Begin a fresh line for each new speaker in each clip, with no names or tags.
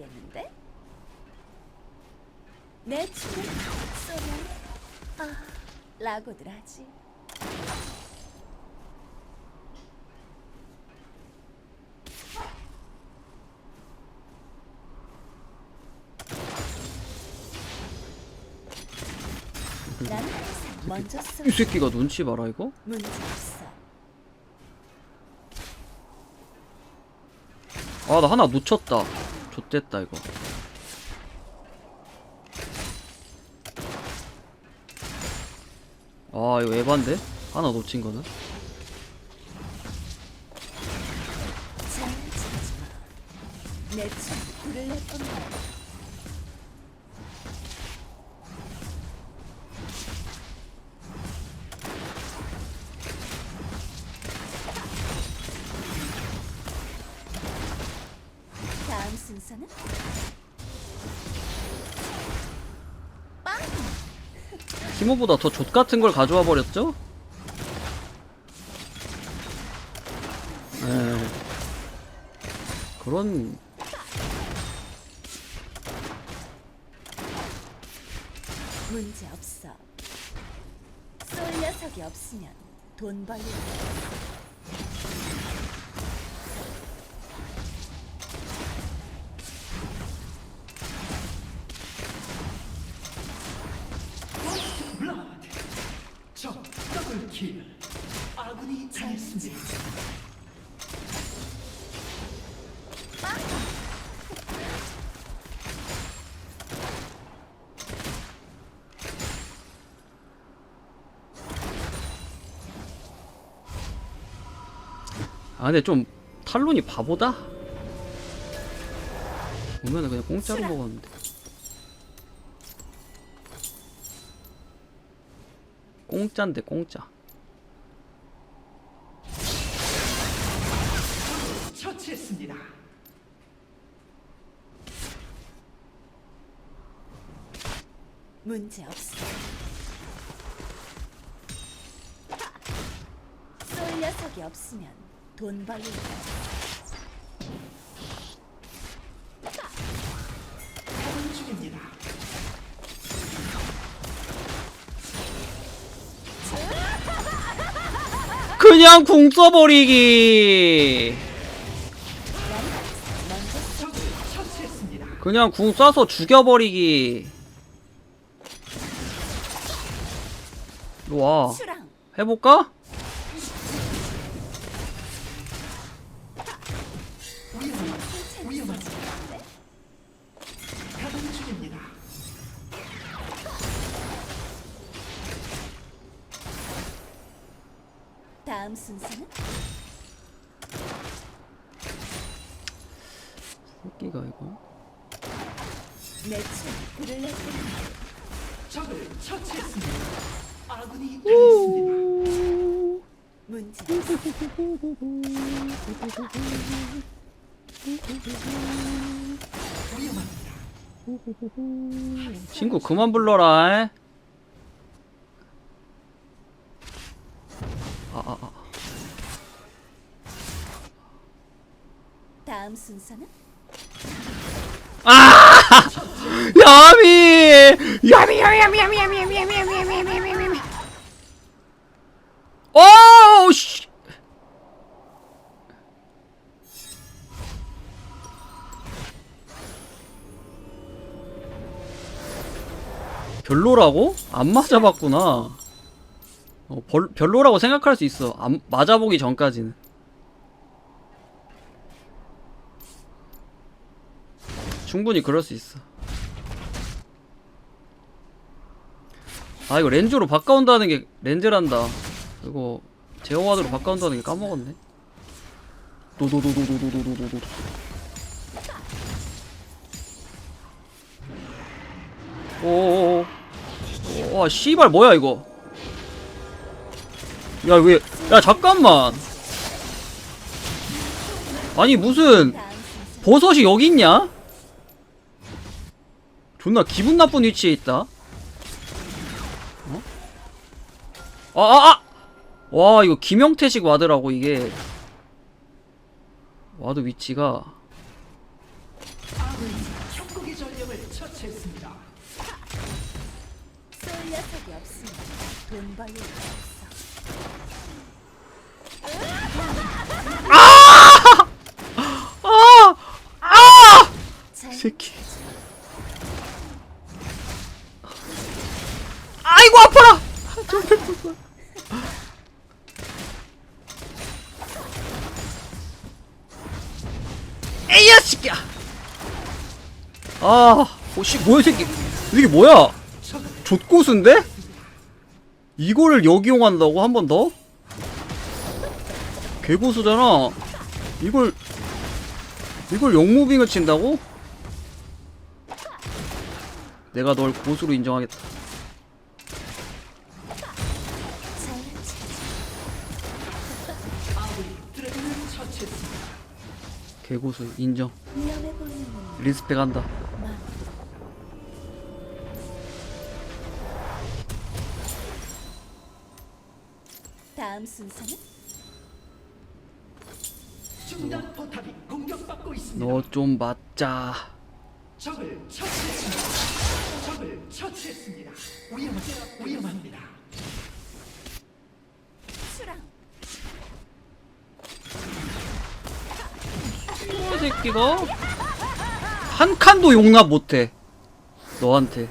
재밌어지겠는데? 내 춤을 쏘면 아 라고들 하지. 난 항상 먼저 쏘.
이 새끼가 눈치 봐라 이거
문제 없어.
아 나 하나 놓쳤다 좆됐다 이거 아 이거 에반데? 하나 놓친 거는?
장난치지 마. 내춤 불
티모보다 더 좆같은 걸 가져와 버렸죠? 에 그런
문제 없어. 쏠 녀석이 없으면 돈 벌리.
킬 아군이 당했습니다.
아 근데 좀 탈론이 바보다? 보면은 그냥 공짜로 먹었는데. 공짜인데 공짜
처치했습니다
문제 없어. 쏠 녀석이 없으면 돈 벌리.
가동 중입니다
그냥 궁 써버리기 그냥 궁 쏴서 죽여버리기. 와. 해볼까?
다음 순서는?
새끼가 이거.
적을 처치했습니다 아군이 당했습니다
문제 없어.
위험합니다
친구 그만 불러라 에? 아, 아, 아.
다음 순서는
야미! 야미, 야미, 야미, 야미, 야미, 야미, 야미, 야미, 야미, 야미, 야미, 야미. 어우, 씨! 별로라고? 안 맞아봤구나. 어, 벌, 별로라고 생각할 수 있어. 안, 맞아보기 전까지는. 충분히 그럴 수 있어. 아 이거 렌즈로 바꿔온다는 게 렌즈란다. 이거 제어와드로 바꿔온다는 게 까먹었네. 도도도도도도도도도도. 오오오. 와 씨발 뭐야 이거? 야 왜? 야 잠깐만. 아니 무슨 버섯이 여기 있냐? 존나 기분 나쁜 위치에 있다. 아, 아, 아! 와, 이거 김영태식 와드라고, 이게. 와드 위치가.
쏠려서
없습니다.
돈
벌려. 아, 오씨 뭐야 이 새끼. 이게 뭐야? 족고수인데? 이거를 역이용한다고 한 번 더? 개고수잖아. 이걸 이걸 영무빙을 친다고? 내가 널 고수로 인정하겠다. 개고수 인정. 리스펙한다.
다음 순서는
중단 포탑이 공격받고 있습니다.
너 좀 맞자.
적을 처치했습니다. 적을 처치했습니다. 위험합니다. 위험합니다.
수랑
이 새끼가 한 칸도 용납 못해. 너한테.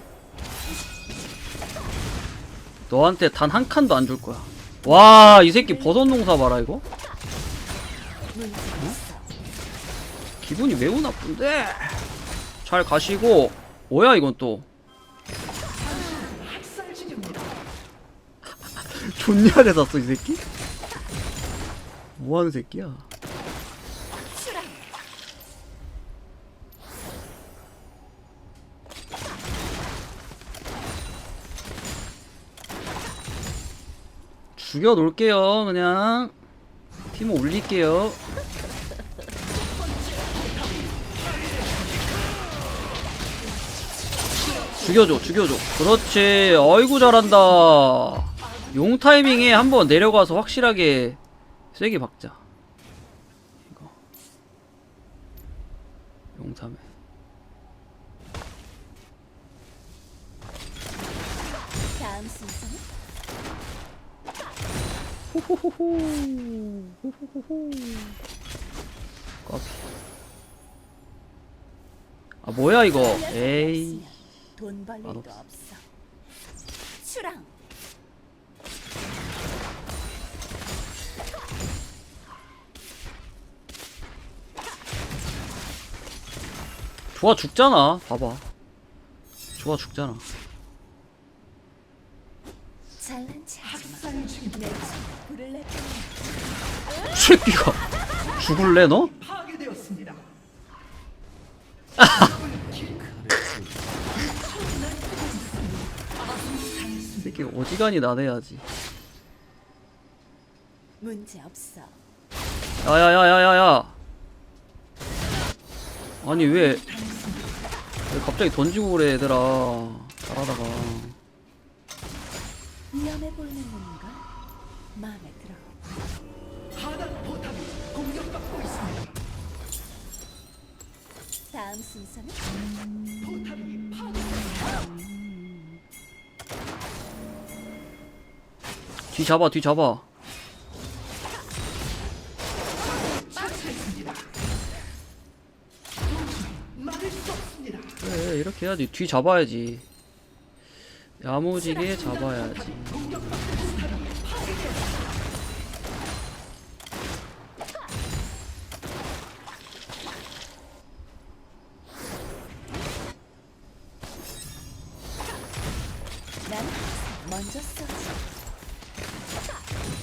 너한테 단 한 칸도 안 줄 거야. 와, 이 새끼 버섯 농사 봐라 이거.
없어.
기분이 매우 나쁜데. 잘 가시고. 뭐야 이건 또.
학살 중입니다.
존냐 잘 샀어 이 새끼? 뭐하는 새끼야? 죽여 놓을게요 그냥. 팀 올릴게요. 죽여줘 죽여줘. 그렇지. 어이구 잘한다. 용 타이밍에 한번 내려가서 확실하게 세게 박자. 이거. 용삼에 호호호호. 호호호호. 까비 아 뭐야 이거? 에이.
돈 벌릴 거
맛없어.
없어. 수랑
좋아 죽잖아. 봐봐. 좋아 죽잖아.
잘난 체
새끼가 죽을래 너? 새끼가 어지간히 나대야지.
문제 없어.
야야야야야야. 아니 왜, 왜 갑자기 던지고 그래 얘들아. 잘하다가
위험해 보이는 건가? 마음에 들어.
하단 포탑이 공격받고 있습니다.
다음 순서는
포탑이 파괴.
뒤 잡아 뒤 잡아. 그래 이렇게 해야지 뒤 잡아야지 야무지게 잡아야지
난 먼저 써지.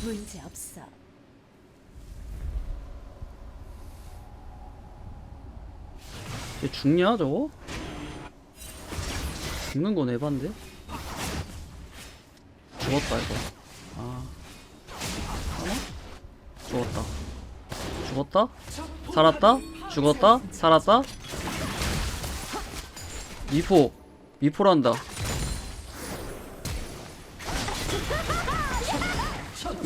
문제 없어.
얘 죽냐 저거? 죽는 건 에반데? 죽었다 이거 아 하나? 죽었다 죽었다? 살았다? 죽었다? 살았다? 미포 미포란다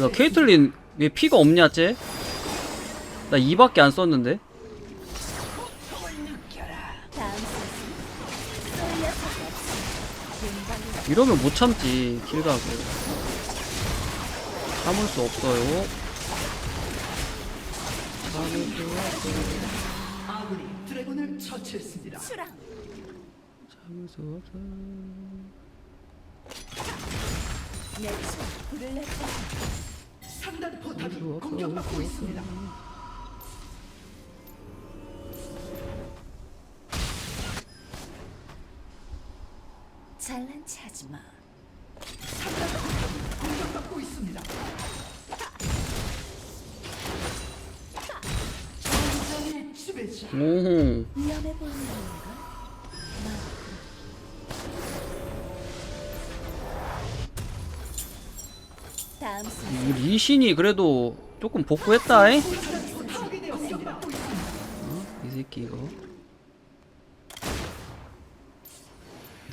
야 케이틀린 왜 피가 없냐 쟤? 나 2밖에 안 썼는데 이러면 못 참지 킬각을 참을 수 없어요.
아군이 드래곤을 처치했습니다.
수랑
참을 수 없어요.
내쳐 불을 내뿜어
상단 포탑이 공격받고 있습니다.
체하지 마.
공격받고 있습니다. 전장의 지배자.
위험해 보이는 건가? 다음 순서
이 리신이 그래도 조금 복구했다잉?
포탑이 되었습니다.
이 새끼 이거. 오.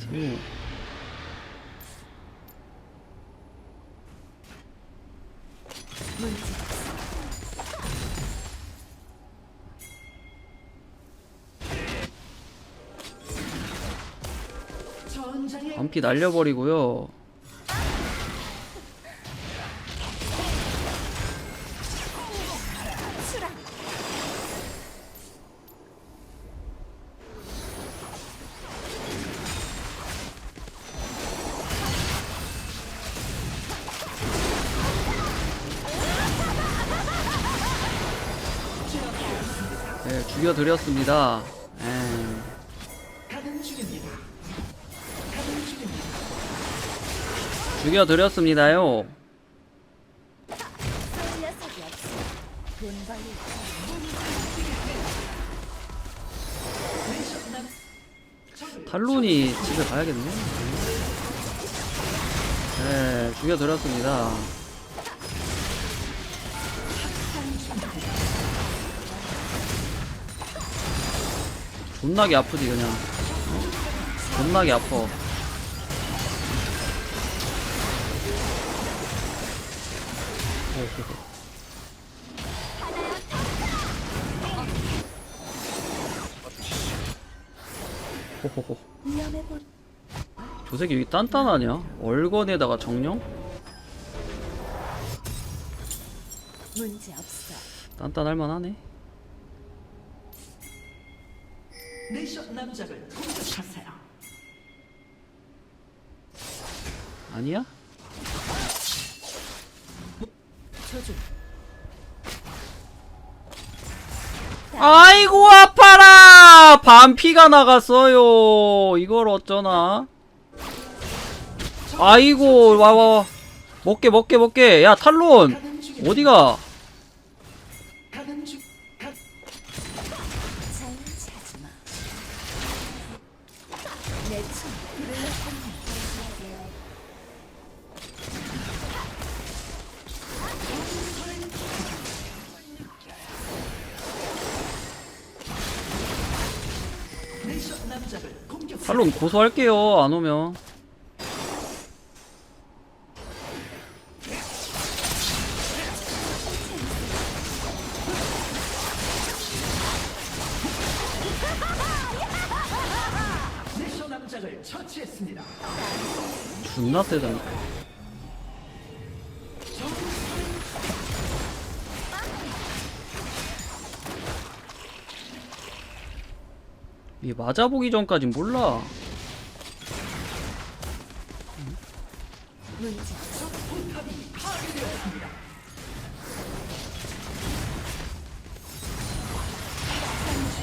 문제 없어.
전장의
반피 날려버리고요. 죽여드렸습니다.
중입니다.
죽여드렸습니다요. 탈론이 집에 가야겠네. 네, 죽여드렸습니다. 존나게 아프지 그냥. 어? 존나게 아파. 호호호. 저 새끼 여기 단단하냐? 월건에다가 정령?
문제 없어.
단단할 만하네.
내셔 남작을 공격하세요.
아니야? 아이고 아파라! 반피가 나갔어요. 이걸 어쩌나? 아이고 와와 와. 먹게 먹게 먹게. 야 탈론. 어디가? 탈론 고소할게요. 안 오면. 존나 세다 이 맞아보기 전까진 몰라.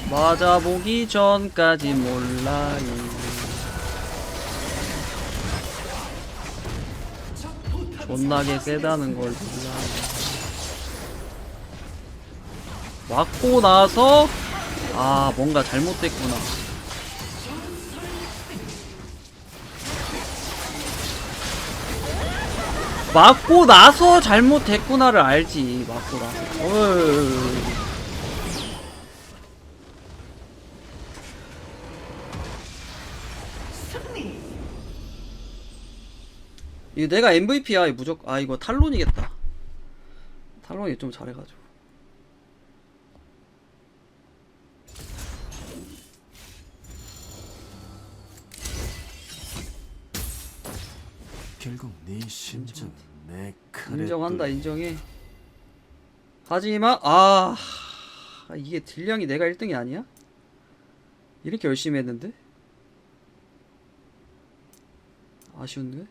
맞아보기 전까지 몰라요. 존나게 세다는 걸 몰라요. 맞고 나서 아 뭔가 잘못됐구나. 맞고 나서 잘못됐구나를 알지. 맞고 나서. 어이. 이거 내가 MVP야 무조건 아 이거 탈론이겠다 탈론이 좀 잘해가지고
결국 네 심장 내 칼에
인정한다
뚫-
인정해 하지만 아 이게 딜량이 내가 1등이 아니야? 이렇게 열심히 했는데? 아쉬운데?